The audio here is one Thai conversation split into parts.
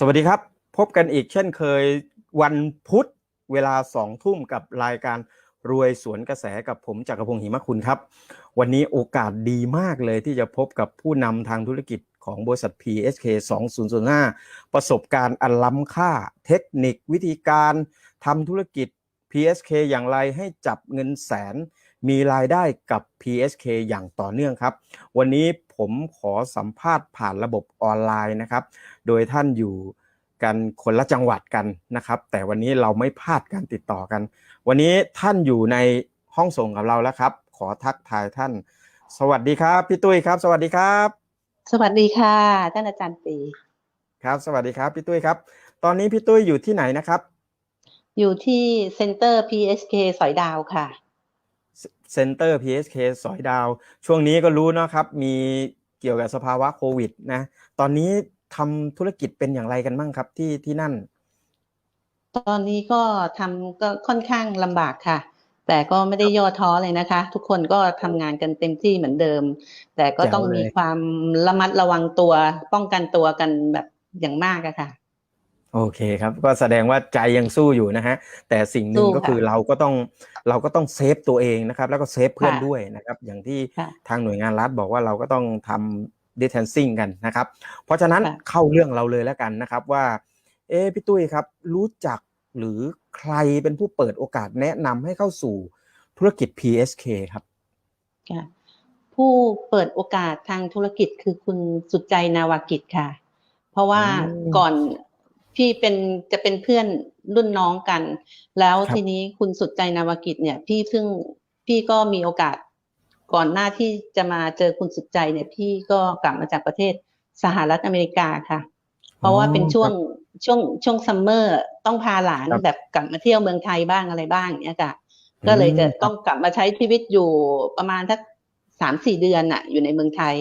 สวัสดีครับ พบกันอีกเช่นเคยวันพุธเวลาสองทุ่มกับรายการรวยสวนกระแสกับผมจักรพงศ์หิมะคุณครับ วันนี้โอกาสดีมากเลยที่จะพบกับผู้นำทางธุรกิจของบริษัท PSK 2005 ประสบการณ์อันล้ำค่าเทคนิควิธีการทำธุรกิจ PSK อย่างไรให้จับเงินแสน มีรายได้กับ PSK อย่างต่อเนื่องครับ วันนี้ ผมขอสัมภาษณ์ผ่านระบบออนไลน์นะครับ โดยท่านอยู่กันคนละจังหวัดกันนะครับ แต่วันนี้เราไม่พลาดการติดต่อกัน วันนี้ท่านอยู่ในห้องส่งกับเราแล้วครับ ขอทักทายท่าน สวัสดีครับ พี่ตุ้ยครับ สวัสดีครับ สวัสดีค่ะท่านอาจารย์ปีครับ สวัสดีครับพี่ตุ้ยครับ ตอนนี้พี่ตุ้ยอยู่ที่ไหนนะครับ อยู่ที่เซ็นเตอร์ PSK สอยดาวค่ะ เซ็นเตอร์ PSK สอยดาว ช่วงนี้ก็รู้เนอะครับ มีเกี่ยวกับสภาวะโควิดนะ ตอนนี้ทำธุรกิจเป็นอย่างไรกันบ้างครับที่ที่นั่น ตอนนี้ก็ทำก็ค่อนข้างลำบากค่ะ แต่ก็ไม่ได้ย่อท้อเลยนะคะ ทุกคนก็ทำงานกันเต็มที่เหมือนเดิม แต่ก็ต้องแจ๋วเลยมีความระมัดระวังตัว ป้องกันตัวกันแบบอย่างมากอะค่ะ โอเคครับ ก็แสดงว่าใจยังสู้อยู่นะฮะ แต่สิ่งหนึ่งสู้ก็คือค่ะเราก็ต้องเราก็ต้องเซฟตัวเองนะครับ แล้วก็เซฟเพื่อนค่ะด้วยนะครับ อย่างที่ค่ะทางหน่วยงานรัฐบอกว่าเราก็ต้องทำ distancing กันนะครับ เพราะฉะนั้นค่ะเข้าเรื่องเราเลยแล้วกันนะครับว่า เอ๊ะพี่ตุ้ยครับ รู้จักหรือใครเป็นผู้เปิดโอกาสแนะนำให้เข้าสู่ธุรกิจ PSK ครับค่ะผู้เปิดโอกาสทางธุรกิจคือคุณสุดใจนาวากิจค่ะ เพราะว่าอืมก่อน พี่เป็นจะเป็นเพื่อนรุ่นน้องกัน แล้วครับทีนี้คุณสุดใจนาวากิจเนี่ย พี่เพิ่งพี่ก็มีโอกาสก่อนหน้าที่จะมาเจอคุณสุดใจเนี่ย พี่ก็กลับมาจากประเทศสหรัฐอเมริกาค่ะ เพราะว่าเป็นช่วงช่วงช่วงซัมเมอร์ต้องพาหลานครับแบบกลับมาเที่ยวเมืองไทยบ้างอะไรบ้างเนี่ยค่ะ ก็เลยจะอืมต้องกลับมาใช้ชีวิตอยู่ประมาณทักสามสี่เดือนน่ะ อยู่ในเมืองไทย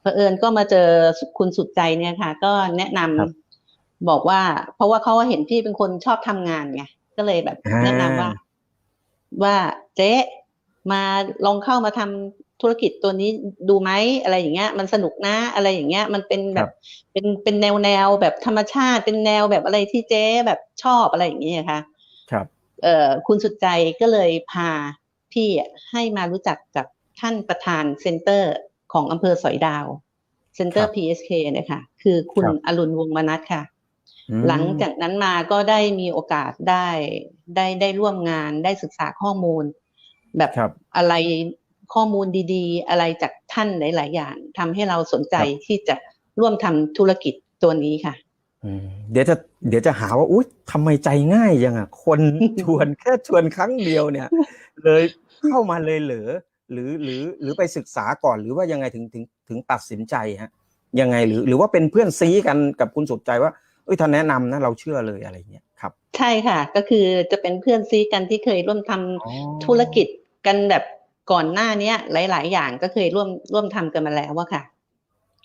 เผอิญก็มาเจอคุณสุดใจเนี่ยค่ะ ก็แนะนำครั บบอกว่า เพราะว่าเขาเห็นพี่เป็นคนชอบทำงานไงก็เลยแบบอ่าแนะนำว่า ว่าเจ๊มาลองเข้ามาทำธุรกิจตัวนี้ดูไหมอะไรอย่างเงี้ย มันสนุกนะอะไรอย่างเงี้ย มันเป็นแบบเป็นเป็นแนวแนวแบบธรรมชาติเป็นแนวแบบอะไรที่เจ๊แบบชอบอะไรอย่างเงี้ยค่ะ ครับ เอ่อคุณสุดใจก็เลยพาพี่อะให้มารู้จักกับท่านประธานเซ็นเตอร์ของอำเภอสอยดาวเซ็นเตอครัร์บ PSK นะคะคือคุณครับอรุณวงศ์มนัสค่ะอืม หลังจากนั้นมาก็ได้มีโอกาสได้ได้ได้ร่วมงานได้ศึกษาข้อมูล แบบครับอะไรข้อมูลดีๆ อะไรจากท่านหลาย ๆ อย่างทำให้เราสนใจครับที่จะร่วมทำธุรกิจตัวนี้ค่ะอืมเดี๋ยวจะเดี๋ยวจะหาว่าอุ๊ยทำไมใจง่ายจังอะ คนชวนแค่ชวนครั้งเดียวเนี่ย เลยเข้ามาเลยเหรอหรือหรือหรือไปศึกษาก่อนหรือว่ายังไงถึงถึงถึงตัดสินใจฮะยังไงหรือหรือว่าเป็นเพื่อนซีกันกับคุณสุดใจว่าเอ้ยท่านแนะนำนะเราเชื่อเลยอะไรเงี้ยครับ ใช่ค่ะ ก็คือจะเป็นเพื่อนซีกันที่เคยร่วมทำอ๋อธุรกิจกันแบบก่อนหน้าเนี้ย หลาย ๆ อย่างก็เคยร่วมร่วมทำกันมาแล้วว่าค่ะ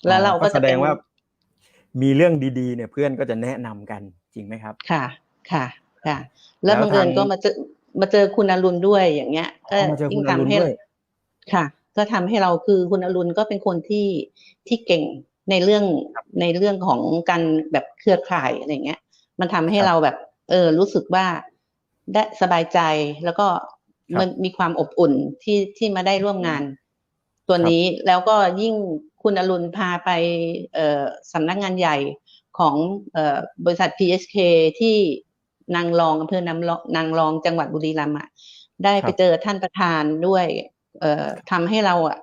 แล้วเราก็แสจะดเป็นงว่า มีเรื่องดีๆ เนี่ยเพื่อนก็จะแนะนำกันจริงไหมครับ ค่ะค่ะค่ะ แล้วแล้วบังเอิญทางก็มาเจอมาเจอคุณอรุณด้วยอย่างเงี้ยก็อ๋อมาเจอคุณอรุณทำให้ด้วยค่ะ ก็ทำให้เราคือคุณอรุณก็เป็นคนที่ที่เก่ง ในเรื่องในเรื่องของการแบบเครือข่ายอะไรเงี้ย มันทำให้ครับเราแบบ เออ รู้สึกว่าได้สบายใจแล้วก็ครับมันมีความอบอุ่นที่ที่มาได้ร่วมงาน ตัวครับนี้แล้วก็ยิ่งคุณอรุณพาไปเอ่อสำนักงานใหญ่ของเอ่อบริษัท PSK ที่นางรองอำเภอนางรองนางรองจังหวัดบุรีรัมย์อะได้ไปเจอท่านประธานด้วยเอ่อทำให้เราอะ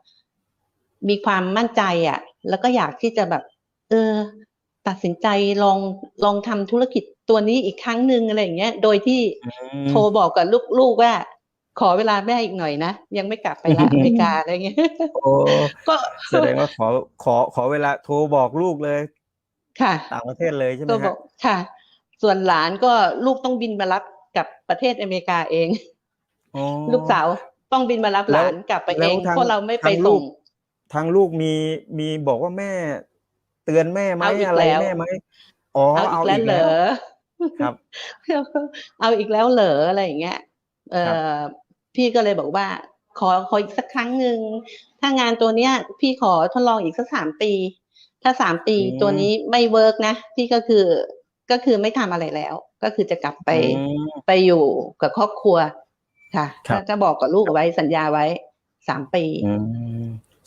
มีความมั่นใจอะ แล้วก็อยากที่จะแบบ เออ ตัดสินใจลองลองทำธุรกิจตัวนี้อีกครั้งหนึ่งอะไรอย่างเงี้ย โดยที่อืมโทรบอกกับลูกๆว่าขอเวลาแม่อีกหน่อยนะ ยังไม่กลับไปละอเมริกาอะไรเงี้ยโอ้ก็แสดงว่าขอขอขอเวลาโทรบอกลูกเลย ค่ะต่างประเทศเลยใช่ไหมก็บฮะอกค่ะ ส่วนหลานก็ลูกต้องบินมารับกับประเทศอเมริกาเองอ๋อลูกสาวต้องบินมารับหลานกลับไปเองแล้วทางเพราะเราไม่ไปทางลูส่กง ทางลูกมีมีบอกว่าแม่ เตือนแม่ไหมเอาอีกอะไรแล้วแม่ไหมอ๋อเอาอีกแล้วเหรอครับ เอาอีกแล้วเหรออะไรอย่างเงี้ยเอครับอพี่ก็เลยบอกว่า ขอขออีกสักครั้งหนึ่งถ้างานตัวเนี้ย พี่ขอทดลองอีกสักสามปี ถ้าสามปีตัวนี้ไม่เวิร์กนะพี่ก็คือก็คือไม่ทำอะไรแล้ว ก็คือจะกลับไปอืมไปอยู่กับครอบครัวค่ะครับก็จะบอกกับลูกเอาไว้สัญญาไว้สามปีอืม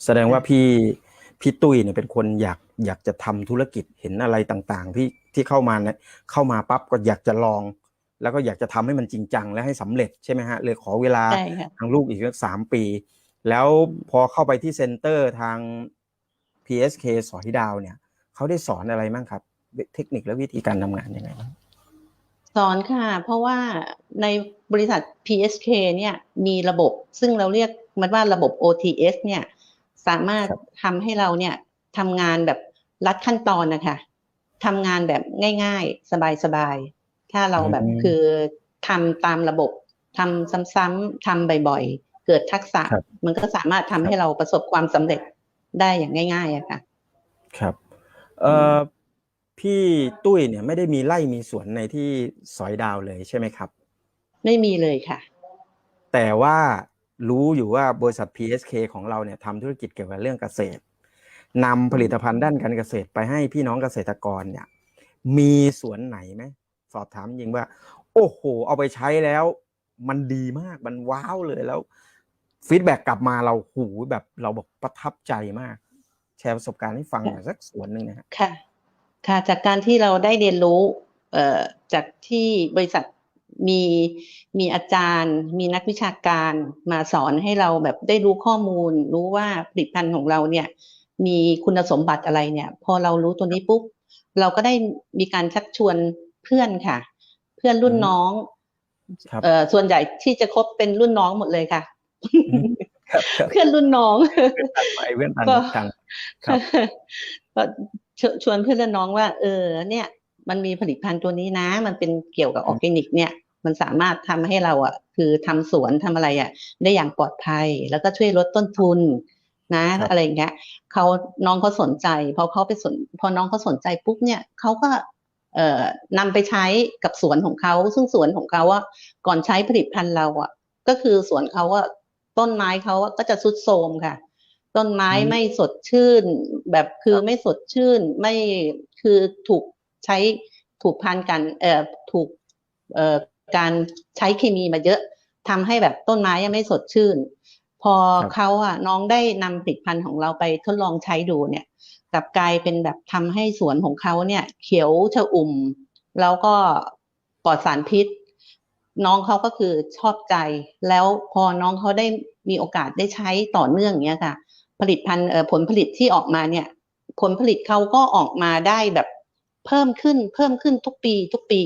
แสดงว่าพี่พี่ตุ้ยเนี่ยเป็นคนอยากอยากจะทำธุรกิจเห็นอะไรต่างๆ ที่ที่เข้ามาเนี่ยเข้ามาปั๊บก็อยากจะลอง แล้วก็อยากจะทำให้มันจริงจังและให้สำเร็จใช่ไหมฮะเลยขอเวลาใช่ค่ะทางลูกอีกสักสามปี แล้วพอเข้าไปที่เซ็นเตอร์ทาง PSK สอยดาวเนี่ยเขาได้สอนอะไรบ้างครับ เทคนิคและวิธีการทำงานยังไงบ้างสอนค่ะ เพราะว่าในบริษัท PSK เนี่ยมีระบบซึ่งเราเรียกมันว่าระบบ OTS เนี่ย สามารถครับทำให้เราเนี่ยทำงานแบบรัดขั้นตอนนะคะทำงานแบบง่าย ๆ สบายๆ ถ้าเราแบบอืมคือทำตามระบบทำซ้ำๆทำบ่อยๆ เกิดทักษะครับมันก็สามารถทำครับให้เราประสบความสำเร็จได้อย่างง่ายๆอะค่ะ ครับ เอ่อพี่ตุ้ยเนี่ยไม่ได้มีไร่มีสวนในที่สอยดาวเลยใช่ไหมครับ ไม่มีเลยค่ะ แต่ว่า รู้อยู่ว่าบริษัท PSK ของเราเนี่ยทำธุรกิจเกี่ยวกับเรื่องเกษตรนำผลิตภัณฑ์ด้านการเกษตรไปให้พี่น้องเกษตรกรเนี่ย มีสวนไหนไหมสอบถามจริงว่า โอ้โห เอาไปใช้แล้ว มันดีมากมันว้าวเลยแล้วฟีดแบ็กกลับมาเราหูแบบเราบอกประทับใจมาก แชร์ประสบการณ์ให้ฟังหน่อยสักสวนหนึ่งนะฮะค่ะ ค่ะ จากการที่เราได้เรียนรู้ เอ่อจากที่บริษัท มีมีอาจารย์ มีนักวิชาการมาสอนให้เราแบบได้รู้ข้อมูล รู้ว่าผลิตภัณฑ์ของเราเนี่ย มีคุณสมบัติอะไรเนี่ย พอเรารู้ตัวนี้ปุ๊บเราก็ได้มีการชักชวนเพื่อนค่ะ เพื่อนรุ่นอืมน้องครับเอ่อส่วนใหญ่ที่จะคบเป็นรุ่นน้องหมดเลยค่ะครับครับเพื่อนรุ่นน้องไปเว้นทันก็ทันครับก็ชชวนเพื่อนและน้องว่า เออ เนี่ย มันมีผลิตภัณฑ์ตัวนี้นะ มันเป็นเกี่ยวกับออร์แกนิก เนี่ย มันสามารถทำให้เราอะ คือทำสวนทำอะไรอะ ได้อย่างปลอดภัย แล้วก็ช่วยลดต้นทุนนะครับอะไรอย่างเงี้ยเขาน้องเขาสนใจพอเขาไปสน พอน้องเขาสนใจปุ๊บเนี่ยเขาก็เอ่อนำไปใช้กับสวนของเขาซึ่งสวนของเขาว่าก่อนใช้ผลิตภัณฑ์เราอะ ก็คือสวนเขาว่าต้นไม้เขาอะก็จะทรุดโทรมค่ะ ต้นไม้อืมไม่สดชื่น แบบคือไม่สดชื่น ไม่คือถูก ใช้ถูกพันกันเอ่อถูกเอ่อการใช้เคมีมาเยอะทำให้แบบต้นไม้ยังไม่สดชื่น พอครับเขาอะน้องได้นำผลิตภัณฑ์ของเราไปทดลองใช้ดูเนี่ยกลับกลายเป็นแบบทำให้สวนของเขาเนี่ย เขียวชอุ่ม แล้วก็ปลอดสารพิษ น้องเขาก็คือชอบใจ แล้วพอน้องเขาได้มีโอกาสได้ใช้ต่อเนื่องอย่างเงี้ยค่ะ ผลิตภัณฑ์เอ่อผลผลิตที่ออกมาเนี่ย ผลผลิตเขาก็ออกมาได้แบบ เพิ่มขึ้นเพิ่มขึ้นทุกปีทุกปี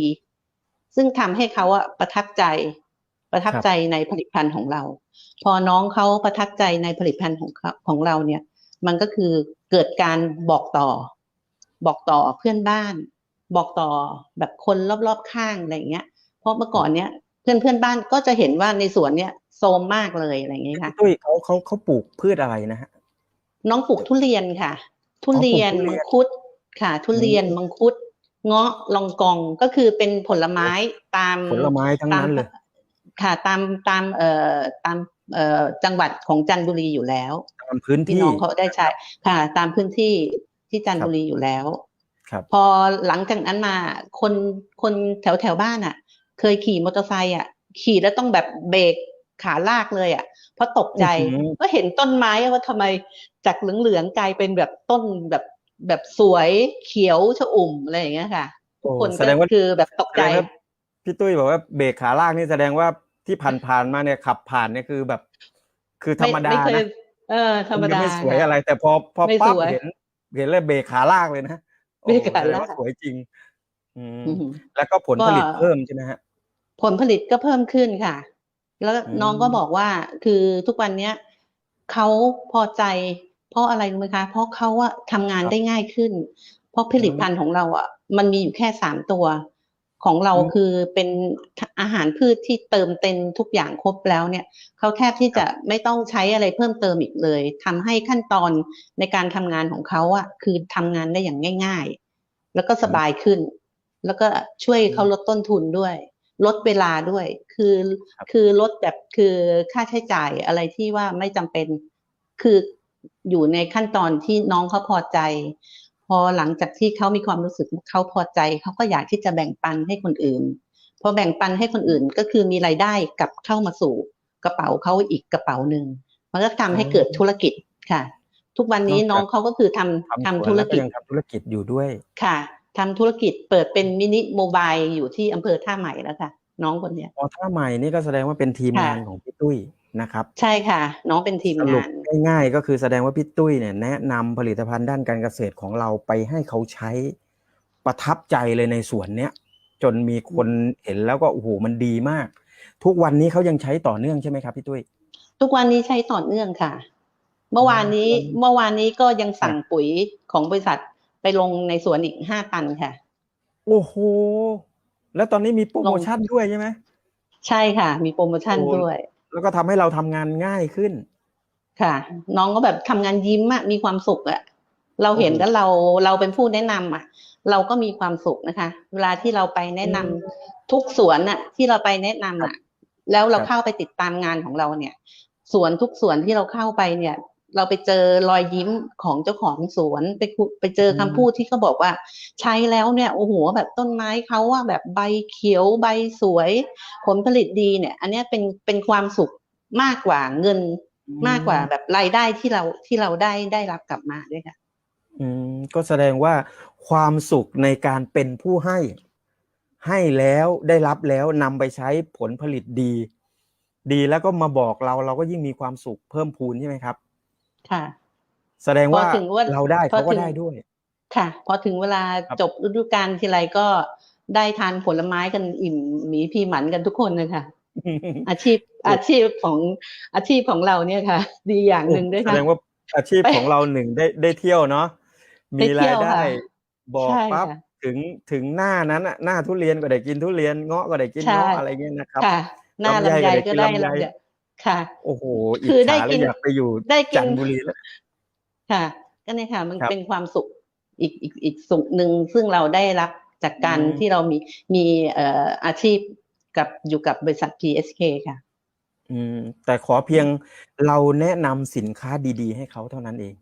ซึ่งทำให้เขาอะประทับใจ ประทับครับใจในผลิตภัณฑ์ของเรา พอน้องเขาประทับใจในผลิตภัณฑ์ของเขาของเราเนี่ย มันก็คือเกิดการบอกต่อ บอกต่อเพื่อนบ้าน บอกต่อแบบคนรอบๆข้างอะไรอย่างเงี้ย เพราะเมื่อก่อนเนี้ยเพื่อนเพื่อนบ้านก็จะเห็นว่าในสวนเนี้ยโซมมากเลยอะไรอย่างเงี้ยค่ะพี่ตุ้ยเขาเขาเขาปลูกพืชอะไรนะฮะน้องปลูกทุเรียนค่ะ ทุเรียนอ๋อปลูกทุเรียนมังคุด ค่ะ ทุเรียนอืมมังคุด เงาะลองกองก็คือเป็นผลไม้ตามผลไม้ทั้งนั้นเลยตามค่ะตามตามเอ่อตามเอ่อจังหวัดของจันทบุรีอยู่แล้วตามพื้นพี่ที่น้องเขาได้ใช้ค่ะ ตามพื้นที่ที่จันทครับบุรีอยู่แล้วครับพอหลังจากนั้นมาคนคนแถวแถวบ้านอะ เคยขี่มอเตอร์ไซค์อะ ขี่แล้วต้องแบบเบรกขาลากเลยอะ เพราะตกใจอื้อหือก็เห็นต้นไม้ว่าทำไมจากเหลืองๆกลายเป็นแบบต้นแบบ แบบสวยเขียวชอุ่มอะไรอย่างเงี้ยค่ะทุกคนแสดงว่าก็คือแบบตกใจแสดงว่าพี่ตุ้ยบอกว่าเบรกขาลากนี่แสดงว่าที่ผ่านผ่านๆมาเนี่ยขับผ่านเนี่ยคือแบบ คือธรรมดาไม่เคยนะเออ ธรรมดาไม่สวยค่ะอะไร แต่พอพอไม่ปั๊บสวยเห็นเห็นแล้วเบรกขาลากเลยนะโอ้เบรกขาลากแสดงว่สวยจริงอืมอืมแล้วก็ผลผลิตก็เพิ่มใช่ไหมฮะผลผลิตก็เพิ่มขึ้นค่ะ แล้วอืมน้องก็บอกว่าคือทุกวันเนี้ยเขาพอใจ เพราะอะไรรู้ไหมคะ เพราะเขาอะทำงานได้ง่ายขึ้น เพราะผลิตภัณฑ์ของเราอะมันมีอยู่แค่สามตัว ของเราอืมคือเป็นอาหารพืชที่เติมเต็มทุกอย่างครบแล้วเนี่ยเขาแทบที่จะไม่ต้องใช้อะไรเพิ่มเติมอีกเลยทำให้ขั้นตอนในการทำงานของเขาอะคือทำงานได้อย่างง่าย ๆ แล้วก็สบายขึ้น แล้วก็ช่วยเขาลดต้นทุนด้วยลดเวลาด้วย คือครับคือลดแบบคือค่าใช้จ่ายอะไรที่ว่าไม่จำเป็น คือ อยู่ในขั้นตอนที่น้องเขาพอใจ พอหลังจากที่เขามีความรู้สึกเขาพอใจเขาก็อยากที่จะแบ่งปันให้คนอื่น พอแบ่งปันให้คนอื่นก็คือมีรายได้กลับเข้ามาสู่กระเป๋าเขาอีกกระเป๋าหนึ่งมันก็ทำให้เกิดธุรกิจค่ะ ทุกวันนี้นอกจากน้องเขาก็คือทำทำทำสวนธุรแล้วก็กิจยังทำธุรกิจอยู่ด้วยค่ะทำธุรกิจเปิดเป็นมินิโมบายอยู่ที่อำเภอท่าใหม่แล้วค่ะ น้องคนเนี้ยอ๋อถ้าใหม่นี่ก็แสดงว่าเป็นทีมค่ะงานของพี่ตุ้ยนะครับ ใช่ค่ะ น้องเป็นทีมสรุปงาน ง่ายๆก็คือแสดงว่าพี่ตุ้ยเนี่ยแนะนำผลิตภัณฑ์ด้านการเกษตรของเราไปให้เขาใช้ประทับใจเลยในสวนเนี้ยจนมีคนเห็นแล้วก็โอ้โหมันดีมาก ทุกวันนี้เขายังใช้ต่อเนื่องใช่ไหมครับพี่ตุ้ย ทุกวันนี้ใช้ต่อเนื่องค่ะ เมื่อวานนี้อืมเมื่อวานนี้ก็ยังสั่งปุ๋ยของบริษัทไปลงในสวนอีกห้าตันค่ะ โอ้โห แล้วตอนนี้มีโปรโมชั่นด้วยใช่ไหมใช่ค่ะ มีโปรโมชั่นโอ้ด้วย แล้วก็ทำให้เราทำงานง่ายขึ้น ค่ะ น้องก็แบบทำงานยิ้มอะมีความสุขอะเราเห็นโอ้โหแล้วเราเราเป็นผู้แนะนำอะเราก็มีความสุขนะคะ เวลาที่เราไปแนะนำอืมทุกสวนอะที่เราไปแนะนำอะแล้วเราครับเข้าไปติดตามงานของเราเนี่ยสวนทุกสวนที่เราเข้าไปเนี่ย เราไปเจอรอยยิ้มของเจ้าของสวนไปคุไปเจอคำพูดที่เขาบอกว่า ใช้แล้วเนี่ยโอ้โหแบบต้นไม้เขาว่าแบบใบเขียวใบสวย ผลผลิตดีเนี่ย อันเนี้ยเป็นเป็นความสุขมากกว่าเงิน มากกว่าแบบรายได้ที่เราที่เราได้ได้รับกลับมาด้วยค่ะ อืมก็แสดงว่าความสุขในการเป็นผู้ให้ ให้แล้วได้รับแล้วนำไปใช้ผลผลิตดี ดีแล้วก็มาบอกเราเราก็ยิ่งมีความสุขเพิ่มพูนใช่ไหมครับ ค่ะ แสดงว่าพอถึงว่าเราได้พอเขาก็ถึงได้ด้วย ค่ะ พอถึงเวลาครับจบฤดูกาลทีไรก็ได้ทานผลไม้กันอิ่มหมีพีหมันกันทุกคนนะคะอาชีพ อาชีพของอาชีพของเราเนี่ยค่ะ ดีอย่างหนึ่งด้วยแสค่ะดงว่าอาชีพไปของเราหนึ่งได้ได้เที่ยวเนาะได้มีเที่รายยวได้ค่ะบอกใช่ปั๊บค่ะถึงถึงหน้านั้นอะหน้าทุเรียนก็ได้กินทุเรียนเงาะก็ได้กินใช่เงาะอะไรเงี้ยนะครับค่ะหน้าลำลำไยไยก็ก็ได้ได้กินลำไยลำไยค่ะ โอ้โหอิจคือได้ฉาเลกิยนอยากไปอยู่ได้กินจันทบุรีแล้วค่ะก็เนี่ยค่ะ มันครับเป็นความสุขอีกอีกอีกสุขหนึ่งซึ่งเราได้รับจากการอืมที่เรามีมีเอ่ออาชีพกับอยู่กับบริษัท PSK ค่ะ อืม แต่ขอเพียงเราแนะนำสินค้าดี ๆ ให้เขาเท่านั้นเอง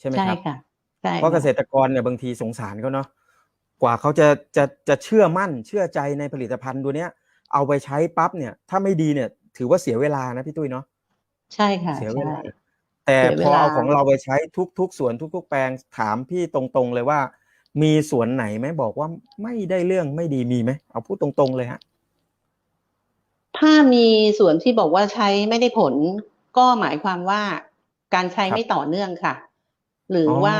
ใช่ไหมใช่ครับ ค่ะใช่เพราะเกษค่ะตรกรเนี่ยบางทีสงสารเขาเนาะกว่าเขาจะจะจะเชื่อมั่นเชื่อใจในผลิตภัณฑ์ตัวเนี้ย เอาไปใช้ปั๊บเนี่ย ถ้าไม่ดีเนี่ย ถือว่าเสียเวลานะพี่ตุ้ยเนาะ ใช่ค่ะ เสียเวใช่ ลา แต่เสียเวพอลา เอาของเราไปใช้ทุกทุกสวนทุก ๆ แปลงถามพี่ตรงๆเลยว่า มีสวนไหนไหมบอกว่าไม่ได้เรื่องไม่ดีมีไหมเอาพูดตรงๆเลยฮะ ถ้ามีส่วนที่บอกว่าใช้ไม่ได้ผล ก็หมายความว่าการใช้ครับไม่ต่อเนื่องค่ะ หรือออว่า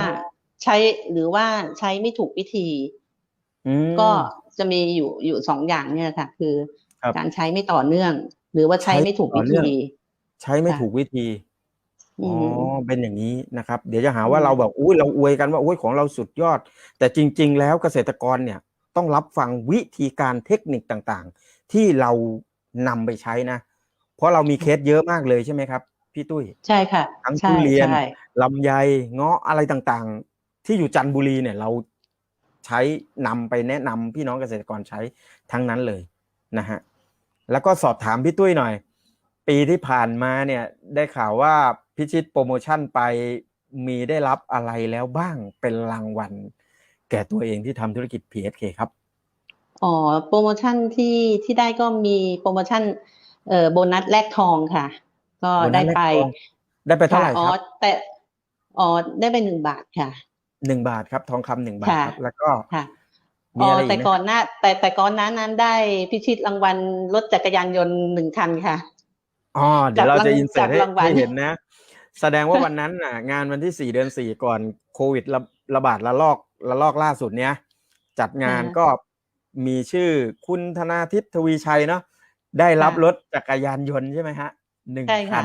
ใช้หรือว่าใช้ไม่ถูกวิธีอืมก็จะมีอยู่อยู่สองอย่างเนี่ยค่ะ คือครับการใช้ไม่ต่อเนื่อง หรือว่าใช้ใช้ไม่ถูกต่วิอเนื่องธีใช้ไม่ค่ะถูกวิธีอือ๋อมเป็นอย่างนี้นะครับ เดี๋ยวจะหาว่าอืมเราแบบอุ้ยเราอวยกันว่าอุ้ยของเราสุดยอด แต่จริง ๆ แล้วเกษตรกรเนี่ยต้องรับฟังวิธีการเทคนิคต่างๆ ที่เรา นำไปใช้นะ เพราะเรามีเคสเยอะมากเลยใช่ไหมครับ พี่ตุ้ย ใช่ค่ะ ทั้งใช่ทุเรียนใช่ลำไยเงาะอะไรต่างๆ ที่อยู่จันทบุรีเนี่ยเราใช้นำไปแนะนำพี่น้องเกษตรกรใช้ทั้งนั้นเลยนะฮะแล้วก็สอบถามพี่ตุ้ยหน่อย ปีที่ผ่านมาเนี่ยได้ข่าวว่าพิชิตโปรโมชั่นไปมีได้รับอะไรแล้วบ้างเป็นรางวัลแก่ตัวเองที่ทำธุรกิจ PSK ครับ อ๋อโปรโมชั่นที่ที่ได้ก็มีโปรโมชั่นเอ่อโบนัสแลกทองค่ะ ก็โบนัได้สแลกไปทองได้ไปเท่าไหร่ค่ะอ๋อครับแต่อ๋อได้ไปหนึ่งบาทค่ะหนึ่งบาทครับ ทองคำหนึ่งบาทค่ะครับแล้วก็ค่ะมีอ๋ออะไรอีกแต่ไหมก่อนหน้า แต่แต่ก่อนหน้านั้นได้พิชิตรางวัลรถจักรยานยนต์หนึ่งคันค่ะอ๋อเดี๋ยวเราจะอินเสิร์ตให้จับรางวัลให้เห็นนะ แสดงว่าวันนั้นน่ะ งานวันที่สี่เดือนสี่ก่อนโควิดระระบาดระลอกระลอกล่าสุดเนี้ยจัดงานก็ มีชื่อคุณธนาทิพย์ทวีชัยเนาะได้รับรถจักรยานยนต์ใช่ไหมฮะหนึ่งใช่คัค่ะน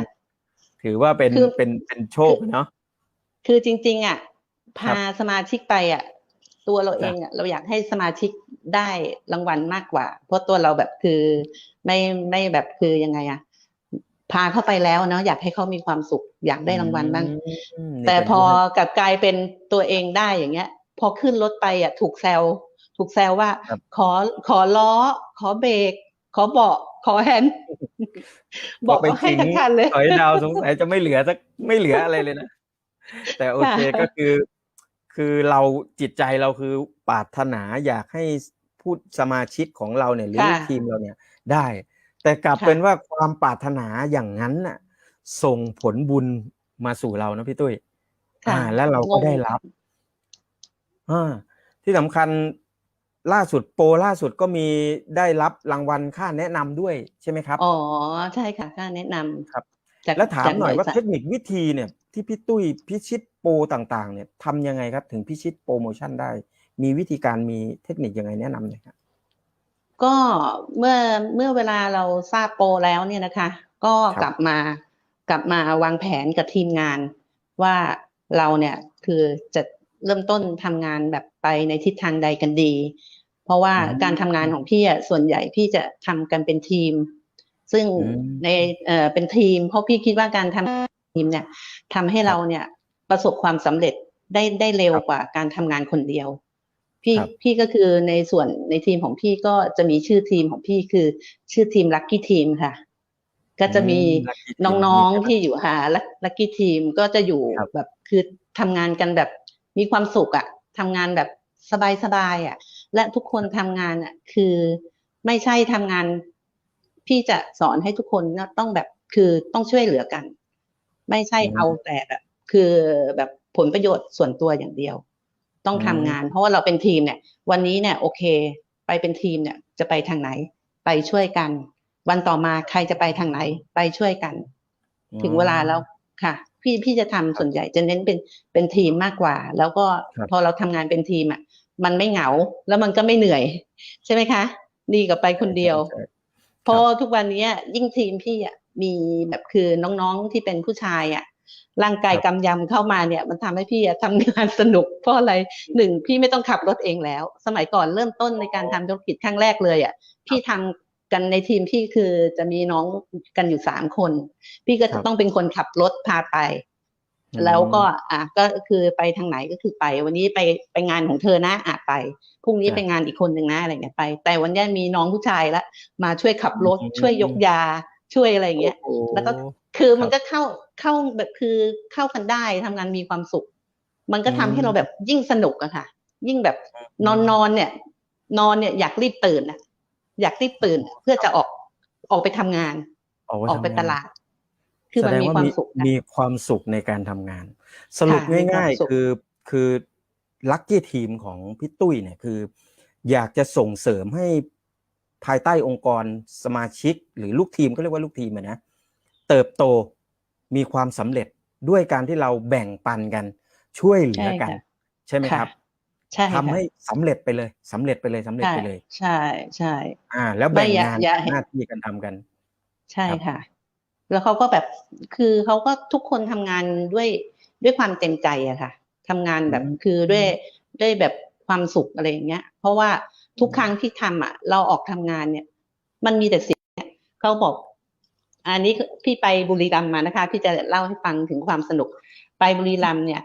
ถือว่าเป็นคือเป็นเป็นโชคเนาะคือจริง ๆ อะครัพาบสมาชิกไปอะ ตัวเราจ้ะเองอะเราอยากให้สมาชิกได้รางวัลมากกว่า เพราะตัวเราแบบคือไม่ไม่แบบคือยังไงอะพาเข้าไปแล้วเนาะอยากให้เขามีความสุข อยากได้รางวัลบ้างอืมนี่แต่เป็นพอผู้ให้กลับกลายเป็นตัวเองได้อย่างเงี้ย พอขึ้นรถไปอะ ถูกแซว ถูกแซวว่าครับขอขอล้อ ขอเบรกขอเบาะขอแฮนด์บอกพไปว่าให้ขิทั้งคันเลยถอยดาวสงสัยจะไม่เหลือสักไม่เหลืออะไรเลยนะ แต่โอเคค่ะก็คือ คือเราจิตใจเราคือปรารถนาอยากให้ผู้สมาชิกของเราเนี่ยหรือค่ะลูกทีมเราเนี่ยได้ แต่กลับค่ะเป็นว่าความปรารถนาอย่างนั้นน่ะ ส่งผลบุญมาสู่เรานะพี่ตุ้ยค่ะอ่า แล้วเราก็งงได้รับอ่าที่สำคัญ ล่าสุดโปรล่าสุดก็มีได้รับรางวัลค่าแนะนำด้วยใช่ไหมครับ อ๋อใช่ค่ะค่าแนะนำครับจากแล้วถามจากหน่อยว่าบริษัทเทคนิควิธีเนี่ยที่พี่ตุ้ยพิชิตโปรต่างๆ เนี่ยทำยังไงครับถึงพิชิตโปรโมชั่นได้ มีวิธีการมีเทคนิคยังไงแนะนำหน่อยครับก็เมื่อเมื่อเวลาเราทราบโปรแล้วเนี่ยนะคะ ก็ครับกลับมากลับมาวางแผนกับทีมงาน ว่าเราเนี่ยคือจะเริ่มต้นทำงานแบบไปในทิศทางใดกันดี เพราะว่าอืมการทำงานของพี่อะส่วนใหญ่พี่จะทำกันเป็นทีม ซึ่งอืมในเอ่อเป็นทีม เพราะพี่คิดว่าการทำทีมเนี่ยทำให้เราเนี่ยประสบความสำเร็จได้ได้เร็วครับกว่าการทำงานคนเดียว พี่ครับพี่ก็คือในส่วนในทีมของพี่ก็จะมีชื่อทีมของพี่คือชื่อทีมลั c กี้ทีมค่ะ ก็จะมีอื Lucky Team น้องมีๆที่อยู่หาลักกี้ทีมก็จะอยู่ครับแบบคือทำงานกันแบบมีความสุขอะทำงานแบบ สบายๆอะและทุกคนทำงานอะคือไม่ใช่ทำงานพี่จะสอนให้ทุกคนนะต้องแบบคือต้องช่วยเหลือกัน ไม่ใช่อืมเอาแต่แบบคือแบบผลประโยชน์ส่วนตัวอย่างเดียว ต้องอืมทำงาน เพราะว่าเราเป็นทีมเนี่ย วันนี้เนี่ย โอเค ไปเป็นทีมเนี่ย จะไปทางไหน ไปช่วยกัน วันต่อมาใครจะไปทางไหน ไปช่วยกัน ถึงเวลาแล้วค่ะพี่พี่จะทำส่วนใหญ่จะเน้นเป็นเป็นทีมมากกว่า แล้วก็ครับพอเราทำงานเป็นทีมอะ มันไม่เหงา แล้วมันก็ไม่เหนื่อย ใช่ไหมคะ ดีกว่าไปคนเดียวใช่เพราะทุกวันนี้ยิ่งทีมพี่อะมีแบบคือน้องๆที่เป็นผู้ชายอะร่างกายครับกำยำเข้ามาเนี่ย มันทำให้พี่อะทำงานสนุก เพราะอะไรหนึ่งพี่ไม่ต้องขับรถเองแล้ว สมัยก่อนเริ่มต้นในการทำธุรกิจครั้งแรกเลยอะพี่ทำกันในทีมพี่คือจะมีน้องกันอยู่สามคน พี่ก็ครัจะบต้องเป็นคนขับรถพาไปอืม แล้วก็อะก็คือไปทางไหนก็คือไป วันนี้ไปไปงานของเธอนะอะไปพรุ่งนี้ครับไปงานอีกคนหนึ่งนะอะไรเงี้ยไป แต่วันนี้มีน้องผู้ชายละมาช่วยขับรถอืมช่วยยกยาช่วยอะไรเงี้ยโอ้โหแล้วก็คือมันครับก็เข้าเข้าแบบคือเข้ากันได้ทำงานมีความสุข มันก็ทำอืมให้เราแบบยิ่งสนุกอะค่ะ ยิ่งแบบนอนนอนเนี่ย นอนเนี่ยอยากรีบตื่นอะอยากรีบตื่นเพื่อจะออกออกไปทำงาน ออกออกไปทำงนตลาด คือมันแสดงมีว่าความมีสุขนะมีความสุขในการทำงาน สรุปค่ะมีความง่ายสุขๆคือคือลัคกี้ทีมของพี่ตุ้ยเนี่ยคือ อยากจะส่งเสริมให้ภายใต้องค์กรสมาชิก หรือลูกทีมก็เรียกว่าลูกทีมอะนะเติบโตมีความสำเร็จด้วยการที่เราแบ่งปันกันช่วยเหลือกัน ใช่ค่ะใช่ไหมครับใช่ทำค่ะให้สำเร็จไปเลยสำเร็จไปเลยสำเร็จใช่ไปเลย ใช่ใช่อ่า แล้วแบ่งไม่อย่างานอย่าหน้าที่กันทำกัน ใช่ครับค่ะ แล้วเขาก็แบบคือเขาก็ทุกคนทำงานด้วยด้วยความเต็มใจอะค่ะทำงานแบบอืมคือด้วยด้วยแบบความสุขอะไรอย่างเงี้ย เพราะว่าทุกครั้งที่ทำอะเราออกทำงานเนี่ย มันมีแต่สิ่งเนี่ยเขาบอก อันนี้พี่ไปบุรีรัมย์มานะคะพี่จะเล่าให้ฟังถึงความสนุก ไปบุรีรัมย์เนี่ย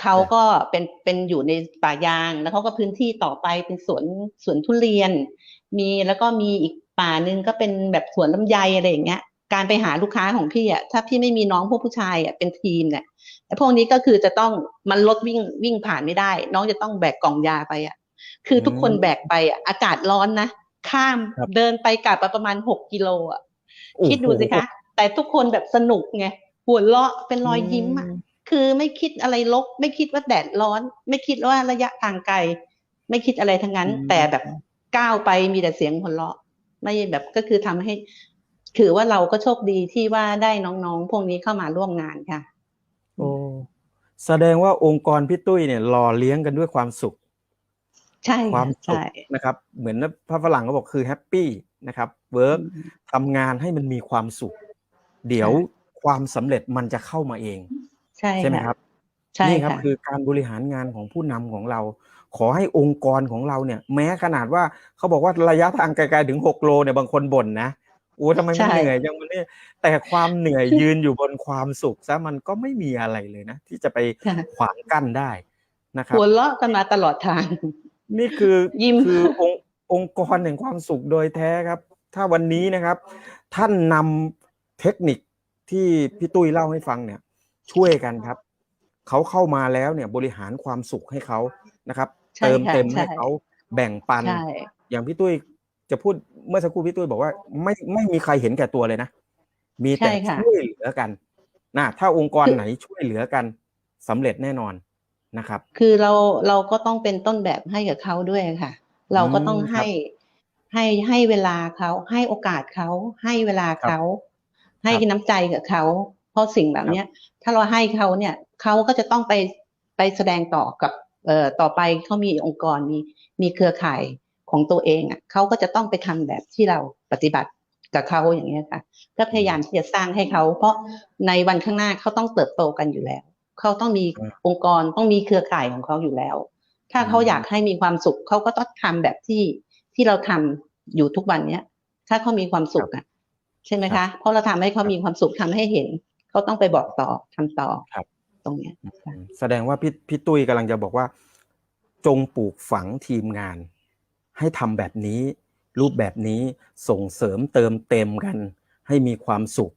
เขาก็เป็นเป็นอยู่ในป่ายาง แล้วเขาก็พื้นที่ต่อไปเป็นสวนสวนทุเรียน มีแล้วก็มีอีกป่าหนึ่งก็เป็นแบบสวนลำไยอะไรอย่างเงี้ย การไปหาลูกค้าของพี่อะถ้าพี่ไม่มีน้องพวกผู้ชายอะเป็นทีมเนี่ยไอ้พวกนี้ก็คือจะต้องมันรถวิ่งวิ่งผ่านไม่ได้ น้องจะต้องแบกกล่องยาไปอะ คือทุกคนอืมแบกไปอะอากาศร้อนนะข้ามครับเดินไปกลับประมาณหกกิโลอะโอ้โหคิดดูสิคะ แต่ทุกคนแบบสนุกไงหัวเราะเป็นรอยยิ้มอะคือไม่คิดอะไรลบ ไม่คิดว่าแดดร้อน ไม่คิดว่าระยะทางไกล ไม่คิดอะไรทั้งนั้นอืมแต่แบบก้าวไปมีแต่เสียงหัวเราะ ไม่แบบก็คือทำให้ ถือว่าเราก็โชคดีที่ว่าได้น้องๆ พวกนี้เข้ามาร่วมงานค่ะ โอ้แสดงว่าองค์กรพี่ตุ้ยเนี่ยหล่อเลี้ยงกันด้วยความสุข ใช่ความสุขใช่นะครับ เหมือนพระฝรั่งก็บอกคือแฮปปี้นะครับเวิร์กทำงานให้มันมีความสุข เดี๋ยวความสำเร็จมันจะเข้ามาเอง ใช่ใช่ไหมค่ะครับใช่นี่ครับค่ะคือการบริหารงานของผู้นำของเรา ขอให้องค์กรของเราเนี่ย แม้ขนาดว่าเขาบอกว่าระยะทางไกลๆถึงหกโลเนี่ยบางคนบ่นนะ โอ้ทำไมมันเหนื่อยจังวันนี้แต่ความเหนื่อยยืนอยู่บนความสุขซะมันก็ไม่มีอะไรเลยนะ ที่จะไปค่ะขวางกั้นได้นะครับหัวเราะกันมาตลอดทาง นี่คือยิ้มคือองค์องค์กรแห่งความสุขโดยแท้ครับ ถ้าวันนี้นะครับ ท่านนำเทคนิคที่พี่ตุ้ยเล่าให้ฟังเนี่ย ช่วยกันครับเขาเข้ามาแล้วเนี่ยบริหารความสุขให้เขานะครับใช่เติมค่ะเต็มใช่ให้เขาแบ่งปันใช่อย่างพี่ตุ้ย จะพูดเมื่อสักครู่พี่ตุ้ยบอกว่า ไม่ไม่มีใครเห็นแก่ตัวเลยนะ มีแต่ใช่ค่ะช่วยเหลือกันนะถ้าองค์กรไหนช่วยเหลือกันสำเร็จแน่นอนนะครับ คือเราเราก็ต้องเป็นต้นแบบให้กับเขาด้วยค่ะ เราก็ต้องอืมครับให้ให้ให้เวลาเขาให้โอกาสเขาให้เวลาเขาให้ครับน้ำใจกับเขาเพราะสิ่งแบบเนี้ย ถ้าเราให้เขาเนี่ยเขาก็จะต้องไปไปแสดงต่อกับเอ่อต่อไปเขามีองค์กรมีมีเครือข่าย ของตัวเองอะเขาก็จะต้องไปทำแบบที่เราปฏิบัติกับเขาอย่างเงี้ยค่ะก็พยายามที่จะสร้างให้เขา เพราะในวันข้างหน้าเขาต้องเติบโตกันอยู่แล้วเขาต้องมีอืมองค์กรต้องมีเครือข่ายของเขาอยู่แล้ว ถ้าเขาอืมอยากให้มีความสุขเขาก็ต้องทำแบบที่ที่เราทำอยู่ทุกวันเนี้ย ถ้าเขามีความสุขอะใช่ไหมคะ เพราะเราทำให้เขามีความสุขทำให้เห็นเขาต้องไปบอกต่อทำต่อครับ ตรงเนี้ยอืมแสดงว่าพี่พี่ตุ้ยกำลังจะบอกว่า จงปลูกฝังทีมงาน ให้ทำแบบนี้ รูปแบบนี้ส่งเสริมเติมเต็มกัน ให้มีความสุข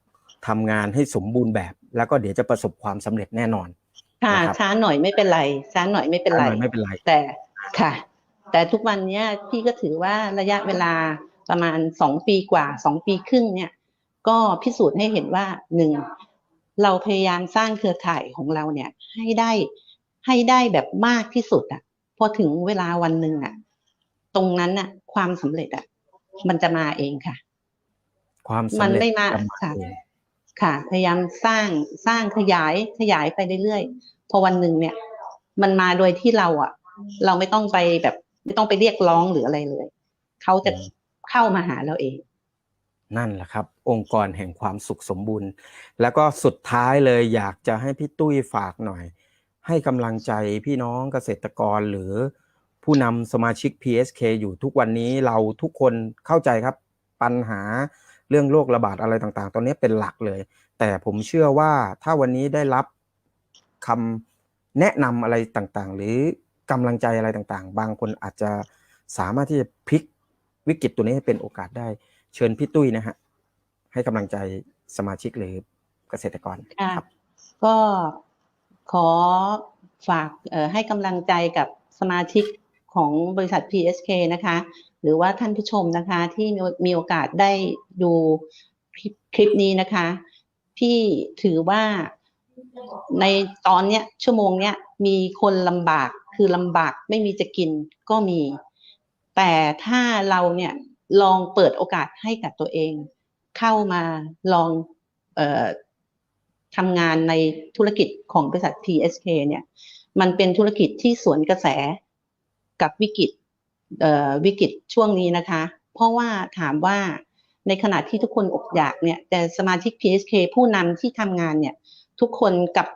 ทำงานให้สมบูรณ์แบบ แล้วก็เดี๋ยวจะประสบความสำเร็จแน่นอนค่ะนะครับช้าหน่อยไม่เป็นไรช้าหน่อยไม่เป็นไรหอยไม่เป็นไร แต่ค่ะ แต่ทุกวันเนี้ยพี่ก็ถือว่าระยะเวลาประมาณสองปีกว่าสองปีครึ่งเนี่ย ก็พิสูจน์ให้เห็นว่าหนึ่งเราพยายามสร้างเครือข่ายของเราเนี่ย ให้ได้ให้ได้แบบมากที่สุดอะพอถึงเวลาวันหนึ่งอะ ตรงนั้นอะ ความสำเร็จอะ มันจะมาเองค่ะ ความมัสำนเร็จไม่มาจะมาค่ะเองค่ะ พยายามสร้างสร้างขยายขยายไปเรื่อยๆพอวันหนึ่งเนี่ย มันมาโดยที่เราอะ เราไม่ต้องไปแบบ ไม่ต้องไปเรียกร้องหรืออะไรเลยเขาจะเข้ามาหาเราเอง นั่นแหละครับ องค์กรแห่งความสุขสมบูรณ์ แล้วก็สุดท้ายเลยอยากจะให้พี่ตุ้ยฝากหน่อย ให้กำลังใจพี่น้องเกษตรกรหรือ ผู้นำสมาชิก PSK อยู่ทุกวันนี้เราทุกคนเข้าใจครับปัญหาเรื่องโรคระบาดอะไรต่างๆ ตอนนี้เป็นหลักเลย แต่ผมเชื่อว่าถ้าวันนี้ได้รับคำแนะนำอะไรต่างๆ หรือกำลังใจอะไรต่างๆ บางคนอาจจะสามารถที่จะพลิกวิกฤตตัวนี้ให้เป็นโอกาสได้ เชิญพี่ตุ้ยนะฮะให้กำลังใจสมาชิกหรือเกษตรกรค่ะครับ ก็ขอฝากเอ่อให้กำลังใจกับสมาชิก ของบริษัท PSK นะคะ หรือว่าท่านผู้ชมนะคะที่มีโอกาสได้ดูคลิปนี้นะคะ พี่ถือว่าในตอนเนี้ยชั่วโมงเนี้ยมีคนลำบากคือลำบากไม่มีจะกินก็มี แต่ถ้าเราเนี่ยลองเปิดโอกาสให้กับตัวเอง เข้ามาลองเออทำงานในธุรกิจของบริษัท PSK เนี่ย มันเป็นธุรกิจที่สวนกระแส กับวิกฤตวิกฤตช่วงนี้นะคะ เพราะว่าถามว่าในขณะที่ทุกคนอดอยากเนี่ยแต่สมาชิก PSK ผู้นำที่ทำงานเนี่ย ทุกคนกับ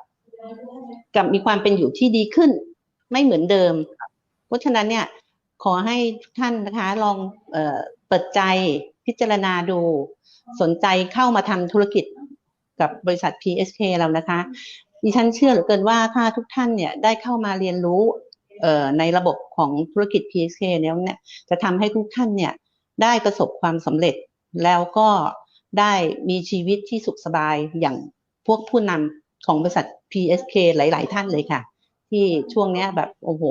กับมีความเป็นอยู่ที่ดีขึ้น ไม่เหมือนเดิม เพราะฉะนั้นเนี่ยขอให้ทุกท่านนะคะลองเออเปิดใจพิจารณาดู สนใจเข้ามาทำธุรกิจกับบริษัท PSK เรานะคะดิฉันเชื่อเหลือเกินว่าถ้าทุกท่านเนี่ยได้เข้ามาเรียนรู้ ในระบบของธุรกิจ PSK แล้วเนี่ยจะทำให้ทุกท่านเนี่ยได้ประสบความสำเร็จ แล้วก็ได้มีชีวิตที่สุขสบายอย่างพวกผู้นำของบริษัท PSK หลาย ๆ ท่านเลยค่ะ ที่ช่วงเนี้ยแบบโอ้โห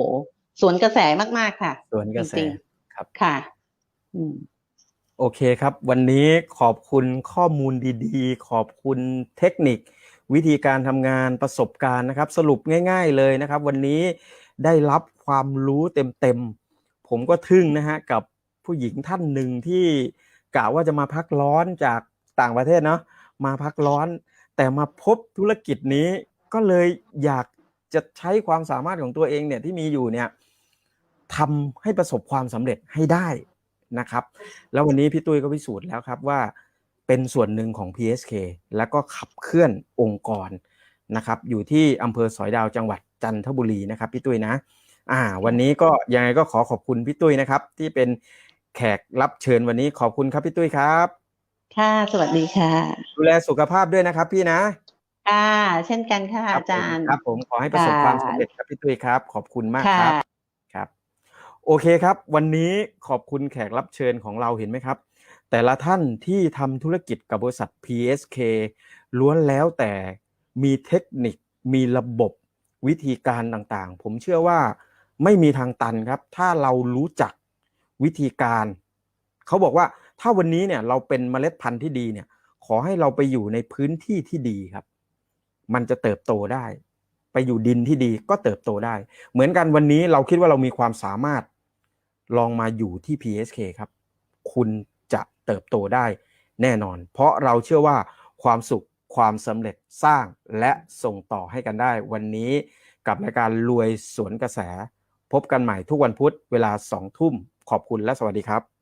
สวนกระแสมาก ๆ ค่ะส่วนกระแสจริงครับๆค่ะอืมโอเคครับ วันนี้ขอบคุณข้อมูลดีๆ ขอบคุณเทคนิค วิธีการทำงานประสบการณ์นะครับ สรุปง่าย ๆ เลยนะครับ วันนี้ ได้รับความรู้เต็มๆ ผมก็ทึ่งนะฮะกับผู้หญิงท่านหนึ่งที่กะว่าจะมาพักร้อนจากต่างประเทศเนาะมาพักร้อน แต่มาพบธุรกิจนี้ก็เลยอยากจะใช้ความสามารถของตัวเองเนี่ยที่มีอยู่เนี่ยทำให้ประสบความสำเร็จให้ได้นะครับ แล้ววันนี้พี่ตุ้ยก็พิสูจน์แล้วครับว่าเป็นส่วนหนึ่งของ PSK แล้วก็ขับเคลื่อนองค์กรนะครับอยู่ที่อำเภอสอยดาวจังหวัด จันทบุรีนะครับพี่ตุ้ยนะ อ่า วันนี้ก็ยังไงก็ขอขอบคุณพี่ตุ้ยนะครับ ที่เป็นแขกรับเชิญวันนี้ขอบคุณครับพี่ตุ้ยครับ ค่ะ สวัสดีค่ะ ดูแลสุขภาพด้วยนะครับ พี่นะค่ะเช่นกันค่ะครับอาจารย์ผมครับ ผมขอให้ประสบค่ะความสำเร็จครับพี่ตุ้ยครับ ขอบคุณมากค่ะครับครับ โอเคครับ วันนี้ขอบคุณแขกรับเชิญของเราเห็นไหมครับ แต่ละท่านที่ทำธุรกิจกับบริษัท PSK ล้วนแล้วแต่มีเทคนิคมีระบบ วิธีการต่างๆ ผมเชื่อว่าไม่มีทางตันครับ ถ้าเรารู้จักวิธีการ เขาบอกว่าถ้าวันนี้เนี่ยเราเป็นเมล็ดพันธุ์ที่ดีเนี่ย ขอให้เราไปอยู่ในพื้นที่ที่ดีครับ มันจะเติบโตได้ ไปอยู่ดินที่ดีก็เติบโตได้ เหมือนกันวันนี้เราคิดว่าเรามีความสามารถลองมาอยู่ที่ PSK ครับ คุณจะเติบโตได้แน่นอน เพราะเราเชื่อว่าความสุข ความสำเร็จสร้างและส่งต่อให้กันได้ วันนี้กับรายการรวยสวนกระแส พบกันใหม่ทุกวันพุธเวลาสองทุ่มขอบคุณและสวัสดีครับ